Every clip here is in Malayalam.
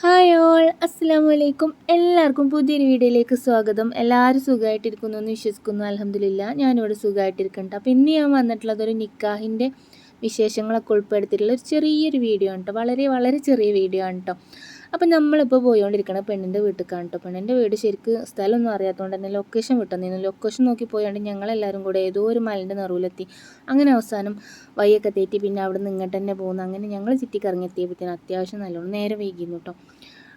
ഹായ് ഓൾ അസ്സാം വലൈക്കും എല്ലാവർക്കും പുതിയൊരു വീഡിയോയിലേക്ക് സ്വാഗതം. എല്ലാവരും സുഖമായിട്ടിരിക്കുന്നു എന്ന് വിശ്വസിക്കുന്നു. അലഹമില്ല ഞാനിവിടെ സുഖമായിട്ടിരിക്കുന്നുണ്ട്. അപ്പോൾ ഇന്ന് ഞാൻ വന്നിട്ടുള്ളത് ഒരു നിക്കാഹിന്റെ വിശേഷങ്ങളൊക്കെ ഉൾപ്പെടുത്തിയിട്ടുള്ള ഒരു ചെറിയൊരു വീഡിയോ ആണ് കേട്ടോ വളരെ വളരെ ചെറിയ വീഡിയോ ആണ് കേട്ടോ അപ്പം നമ്മളിപ്പോൾ പോയോണ്ടിരിക്കണം പെണ്ണിന്റെ വീട്ടിൽ കേട്ടോ പെണ്ണിന്റെ വീട് ശരിക്ക് സ്ഥലമൊന്നും അറിയാത്തതുകൊണ്ട് തന്നെ ലൊക്കേഷൻ വിട്ടുന്നിരുന്നു ലൊക്കേഷൻ നോക്കി പോയാണ്ട് ഞങ്ങളെല്ലാവരും കൂടെ ഏതോ ഒരു മലിന്റെ നിറവിലെത്തി. അങ്ങനെ അവസാനം വയ്യൊക്കെ തേറ്റി പിന്നെ അവിടെ നിന്ന് ഇങ്ങോട്ട് തന്നെ പോകുന്നു അങ്ങനെ ഞങ്ങൾ ചുറ്റിക്കറങ്ങി എത്തിയപ്പോഴത്തേനും അത്യാവശ്യം നല്ലോണം നേരെ വൈകിയിരുന്നു കേട്ടോ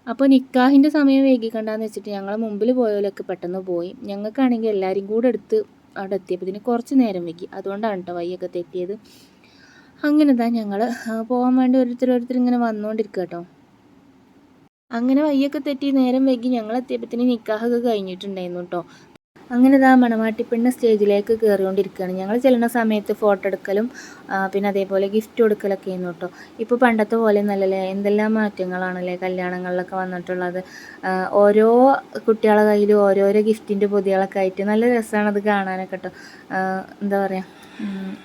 അപ്പോൾ നിക്കാഹിന്റെ സമയം വൈകിക്കണ്ടെന്ന് വെച്ചിട്ട് ഞങ്ങൾ മുമ്പിൽ പോയവരൊക്കെ പെട്ടെന്ന് പോയി. ഞങ്ങൾക്കാണെങ്കിൽ എല്ലാവരും കൂടെ എടുത്ത് അവിടെ എത്തിയപ്പോഴത്തേന് കുറച്ച് നേരം വൈകി. അതുകൊണ്ടാണ് കേട്ടോ വയ്യൊക്കെ തെറ്റിയത്. അങ്ങനെ തന്നെ ഞങ്ങൾ പോകാൻ വേണ്ടി ഓരോരുത്തർ ഓരോരുത്തർ ഇങ്ങനെ വന്നുകൊണ്ടിരിക്കുക കേട്ടോ അങ്ങനെ വയ്യൊക്കെ തെറ്റി നേരം വൈകി ഞങ്ങൾ എത്തിയപ്പോഴത്തേന് നിക്കാഹൊക്കെ കഴിഞ്ഞിട്ടുണ്ടായിരുന്നു കേട്ടോ അങ്ങനെ ഇതാ മണമാട്ടിപ്പെണ്ണ സ്റ്റേജിലേക്ക് കയറിക്കൊണ്ടിരിക്കുകയാണ് ഞങ്ങൾ ചെല്ലുന്ന സമയത്ത് ഫോട്ടോ എടുക്കലും പിന്നെ അതേപോലെ ഗിഫ്റ്റ് കൊടുക്കലൊക്കെ ആയിരുന്നു കേട്ടോ ഇപ്പോൾ പണ്ടത്തെ പോലെ നല്ലല്ലേ എന്തെല്ലാം മാറ്റങ്ങളാണല്ലേ കല്യാണങ്ങളിലൊക്കെ വന്നിട്ടുള്ളത്? ഓരോ കുട്ടികളുടെ കയ്യിലും ഓരോരോ ഗിഫ്റ്റിന്റെ പൊതികളൊക്കെ ആയിട്ട് നല്ല രസമാണ് അത് കാണാനൊക്കെ കേട്ടോ എന്താ പറയുക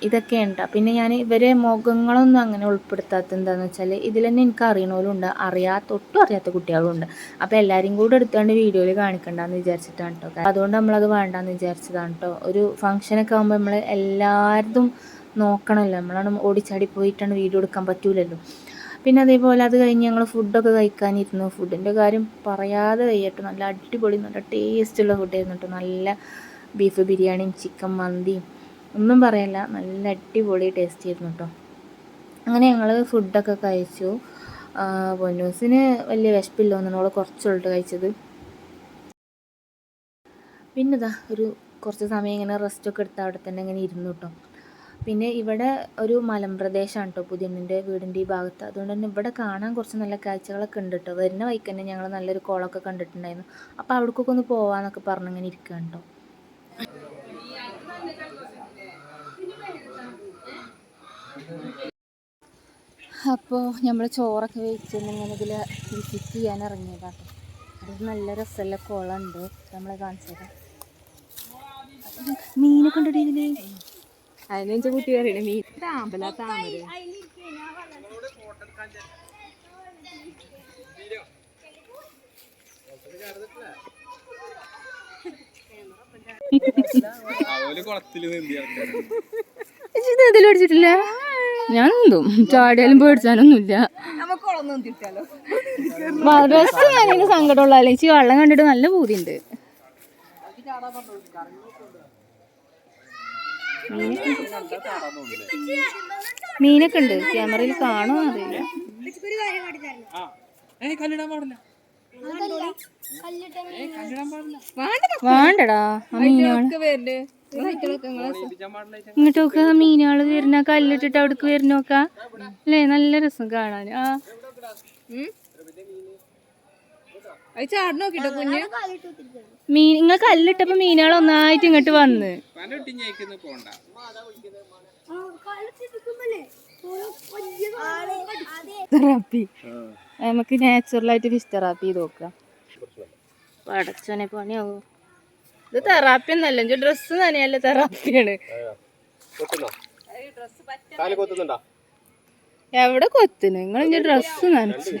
ഇതൊക്കെ പിന്നെ ഞാൻ ഇവരെ മുഖങ്ങളൊന്നും അങ്ങനെ ഉൾപ്പെടുത്താത്ത എന്താണെന്ന് വെച്ചാൽ ഇതിൽ തന്നെ എനിക്ക് അറിയണവരുണ്ട് അറിയാത്ത ഒട്ടും അറിയാത്ത കുട്ടികളുണ്ട്. അപ്പോൾ എല്ലാവരും കൂടെ എടുത്തുകൊണ്ട് വീഡിയോയിൽ കാണിക്കണ്ടെന്ന് വിചാരിച്ചിട്ടാണ് കേട്ടോ അതുകൊണ്ട് നമ്മളത് വേണ്ടാന്ന് വിചാരിച്ചതാണ് കേട്ടോ ഒരു ഫംഗ്ഷനൊക്കെ ആകുമ്പോൾ നമ്മൾ എല്ലാവരും നോക്കണമല്ലോ. നമ്മളാണ് ഓടിച്ചാടി പോയിട്ടാണ് വീഡിയോ എടുക്കാൻ പറ്റൂലല്ലോ. പിന്നെ അതേപോലെ അത് കഴിഞ്ഞ് ഞങ്ങൾ ഫുഡൊക്കെ കഴിക്കാനിരുന്നു. ഫുഡിന്റെ കാര്യം പറയാതെ കഴിയട്ടോ നല്ല അടിപൊളി നല്ല ടേസ്റ്റുള്ള ഫുഡായിരുന്നു കേട്ടോ നല്ല ബീഫ് ബിരിയാണിയും ചിക്കൻ മന്തിയും ഒന്നും പറയല്ല. നല്ല അടിപൊളി ടേസ്റ്റ് ആയിരുന്നു കേട്ടോ അങ്ങനെ ഞങ്ങൾ ഫുഡൊക്കെ കഴിച്ചു. പൊന്നൂസിന് വലിയ വിശപ്പില്ല ഒന്നിനോട് കുറച്ചുള്ളിട്ട് കഴിച്ചത്. പിന്നെ ഇതാ ഒരു കുറച്ച് സമയം ഇങ്ങനെ റെസ്റ്റൊക്കെ എടുത്ത് അവിടെ തന്നെ ഇങ്ങനെ ഇരുന്നു കേട്ടോ പിന്നെ ഇവിടെ ഒരു മലമ്പ്രദേശമാണ് കേട്ടോ പുതിയണ്ണിന്റെ വീടിന്റെ ഈ ഭാഗത്ത്. അതുകൊണ്ട് തന്നെ ഇവിടെ കാണാൻ കുറച്ച് നല്ല കാഴ്ചകളൊക്കെ ഉണ്ട് കേട്ടോ വരുന്ന വഴിക്ക് തന്നെ ഞങ്ങൾ നല്ലൊരു കുളമൊക്കെ കണ്ടിട്ടുണ്ടായിരുന്നു. അപ്പോൾ അവിടേക്കൊക്കെ ഒന്ന് പോവാന്നൊക്കെ പറഞ്ഞിങ്ങനെ ഇരിക്കുകയാണ് കേട്ടോ അപ്പോൾ നമ്മൾ ചോറൊക്കെ വെച്ച് ഇങ്ങനെ ഇതിൽ വിസിറ്റ് ചെയ്യാൻ ഇറങ്ങിയതാണ് അത് നല്ല രസമുള്ള കുളമുണ്ട്. നമ്മളെ കാണിച്ചത് മീനെ ഉണ്ടോ അതിനെ കുട്ടി പറയണേ മീൻ. താമ്പല താമര. ഇതിൽ അടിച്ചിട്ടില്ല ഞാൻ എന്തും ചാടിയാലും പേടിച്ചാനൊന്നുമില്ല ഡ്രസ് ഞാനിങ്ങനെ സങ്കടമുള്ള അല്ലെങ്കിൽ വെള്ളം കണ്ടിട്ട് നല്ല പൂതിയുണ്ട്. മീനൊക്കെ ഉണ്ട്. ക്യാമറയിൽ കാണോ അറിയില്ല. വേണ്ടടാ. ആ മീനാണ്. ഇങ്ങോട്ട് നോക്ക മീനുകൾ വരുന്ന കല്ലിട്ടിട്ട് അവിടേക്ക് വരുന്ന നോക്ക. അല്ലേ? നല്ല രസം കാണാൻ ആ. ചാട് നോക്കിട്ടോ കുഞ്ഞ്. മീൻ നിങ്ങൾ കല്ലിട്ടപ്പോ മീനുകൾ ഒന്നായിട്ട് ഇങ്ങോട്ട് വന്ന്. തെറാപ്പി നമുക്ക് നാച്ചുറലായിട്ട് ഫിഷ് തെറാപ്പി നോക്കാം. പടച്ചോനെ പണിയാവോ? ഇത് തെറാപ്പി ഒന്നല്ല എന്റെ ഡ്രസ്സ് തന്നെയല്ല തെറാപ്പിയാണ് എവിടെ കൊത്തിന് നിങ്ങൾ എന്റെ ഡ്രസ്സ് നനച്ചു.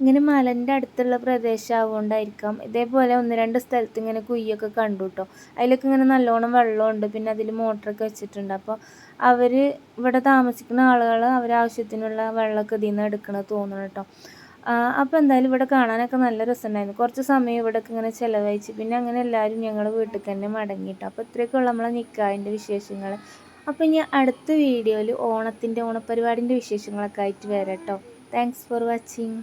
ഇങ്ങനെ മലന്റെ അടുത്തുള്ള പ്രദേശം പ്രദേശമാവുകൊണ്ടായിരിക്കാം. ഇതേപോലെ ഒന്ന് രണ്ട് സ്ഥലത്ത് ഇങ്ങനെ കുയ്യൊക്കെ കണ്ടു കേട്ടോ അതിലൊക്കെ ഇങ്ങനെ നല്ലോണം വെള്ളമുണ്ട്. പിന്നെ അതിൽ മോട്ടറൊക്കെ വെച്ചിട്ടുണ്ട്. അപ്പോൾ അവർ ഇവിടെ താമസിക്കുന്ന ആളുകൾ അവരാവശ്യത്തിനുള്ള വെള്ളമൊക്കെ ഇതിൽ നിന്ന് എടുക്കണത് തോന്നണം കേട്ടോ അപ്പോൾ എന്തായാലും ഇവിടെ കാണാനൊക്കെ നല്ല രസമുണ്ടായിരുന്നു. കുറച്ച് സമയം ഇവിടെയൊക്കെ ഇങ്ങനെ ചിലവഴിച്ച്. പിന്നെ അങ്ങനെ എല്ലാവരും ഞങ്ങൾ വീട്ടിൽ തന്നെ മടങ്ങിയിട്ട്. അപ്പോൾ ഇത്രയൊക്കെയുള്ള നമ്മളെ നിൽക്കാതിന്റെ വിശേഷങ്ങൾ അപ്പോൾ ഇനി അടുത്ത വീഡിയോയിൽ ഓണത്തിന്റെ ഓണപ്പരിപാടിന്റെ വിശേഷങ്ങളൊക്കെ ആയിട്ട് വരാം കേട്ടോ. Thanks for watching